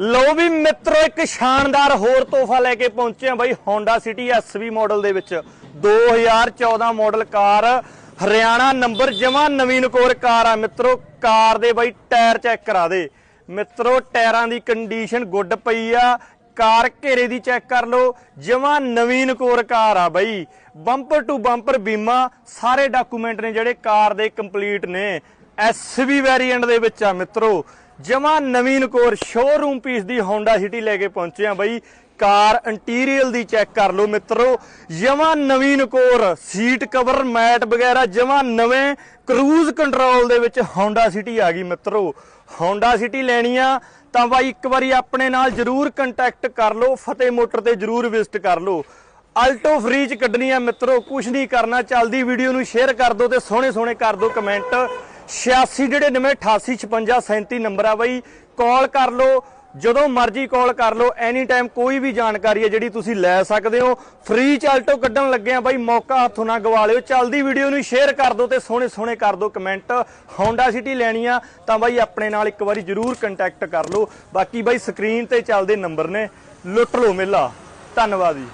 ਲਓ ਵੀ ਮਿੱਤਰੋ, ਇੱਕ ਸ਼ਾਨਦਾਰ ਹੋਰ ਤੋਹਫਾ ਲੈ ਕੇ ਪਹੁੰਚੇ ਆ ਬਾਈ Honda City SV ਮਾਡਲ ਦੇ ਵਿੱਚ। 2014 ਮਾਡਲ ਕਾਰ, ਹਰਿਆਣਾ ਨੰਬਰ ਜਮਾ ਨਵੀਨ ਕੋਰ ਕਾਰ ਆ ਮਿੱਤਰੋ। ਕਾਰ ਦੇ ਬਾਈ ਟਾਇਰ ਚੈੱਕ ਕਰਾ ਦੇ। ਮਿੱਤਰੋ, ਟਾਇਰਾਂ ਦੀ ਕੰਡੀਸ਼ਨ ਗੁੱਡ ਪਈ ਆ। ਕਾਰ ਘੇਰੇ ਦੀ ਚੈੱਕ ਕਰ ਲਓ। ਜਮਾ ਨਵੀਨ ਕੋਰ ਕਾਰ ਆ ਬਾਈ। ਬੰਪਰ ਟੂ ਬੰਪਰ ਬੀਮਾ, ਸਾਰੇ ਡਾਕੂਮੈਂਟ ਨੇ ਜਿਹੜੇ ਕਾਰ ਦੇ ਕੰਪਲੀਟ ਨੇ। ਐਸਵੀ ਵੈਰੀਐਂਟ ਦੇ ਵਿੱਚ ਆ ਮਿੱਤਰੋ। ਜਮਾ ਨਵੀਨ ਕੋਰ ਸ਼ੋਰੂਮ ਪੀਸ ਦੀ Honda City ਲੈ ਕੇ ਪਹੁੰਚੇ ਆ ਬਈ। ਕਾਰ ਇੰਟੀਰੀਅਰ ਦੀ ਚੈੱਕ ਕਰ ਲਓ ਮਿੱਤਰੋ। ਜਮਾ ਨਵੀਨ ਕੋਰ ਸੀਟ ਕਵਰ ਮੈਟ ਵਗੈਰਾ, ਜਮਾ ਨਵੇਂ ਕਰੂਜ਼ ਕੰਟਰੋਲ ਦੇ ਵਿੱਚ Honda City ਆ ਗਈ ਮਿੱਤਰੋ। Honda City ਲੈਣੀ ਆ, ਤਾਂ ਬਾਈ ਇੱਕ ਵਾਰੀ ਆਪਣੇ ਨਾਲ ਜਰੂਰ ਕੰਟੈਕਟ ਕਰ ਲਓ, ਫਤਿਹ ਮੋਟਰ ਤੇ ਜਰੂਰ ਵਿਜ਼ਿਟ ਕਰ ਲਓ। ਆਲਟੋ ਫ੍ਰੀ ਚ ਕੱਢਣੀ ਆ ਮਿੱਤਰੋ ਕੁਝ ਨਹੀਂ ਕਰਨਾ, ਚੱਲਦੀ ਵੀਡੀਓ ਨੂੰ ਸ਼ੇਅਰ ਕਰ ਦਿਓ ਤੇ ਸੋਹਣੇ ਸੋਹਣੇ ਕਰ ਦਿਓ ਕਮੈਂਟ 8699885637 ਨੰਬਰ ਆ ਬਈ। ਕਾਲ ਕਰ ਲਓ, ਜਦੋਂ ਮਰਜ਼ੀ ਕਾਲ ਕਰ ਲਓ ਐਨੀ ਟਾਈਮ ਕੋਈ ਵੀ ਜਾਣਕਾਰੀ ਹੈ ਜਿਹੜੀ ਤੁਸੀਂ ਲੈ ਸਕਦੇ ਹੋ। ਫ੍ਰੀ ਚ ਕੱਢਣ ਲੱਗੇ ਆ ਬਾਈ, ਮੌਕਾ ਹੱਥੋਂ ਨਾ ਗਵਾ ਲਿਓ। ਚੱਲਦੀ ਵੀਡੀਓ ਨੂੰ ਸ਼ੇਅਰ ਕਰ ਦਿਓ ਤੇ ਸੋਹਣੇ ਸੋਹਣੇ ਕਰ ਦਿਓ ਕਮੈਂਟ ਹੌਂਡਾ ਸਿਟੀ ਲੈਣੀ ਆ, ਤਾਂ ਬਾਈ ਆਪਣੇ ਨਾਲ ਇੱਕ ਵਾਰੀ ਜਰੂਰ ਕੰਟੈਕਟ ਕਰ ਲਓ। ਬਾਕੀ ਬਾਈ ਸਕਰੀਨ ਤੇ ਚੱਲਦੇ ਨੰਬਰ ਨੇ। ਲੁੱਟ ਲਓ ਮੇਲਾ। ਧੰਨਵਾਦ ਜੀ।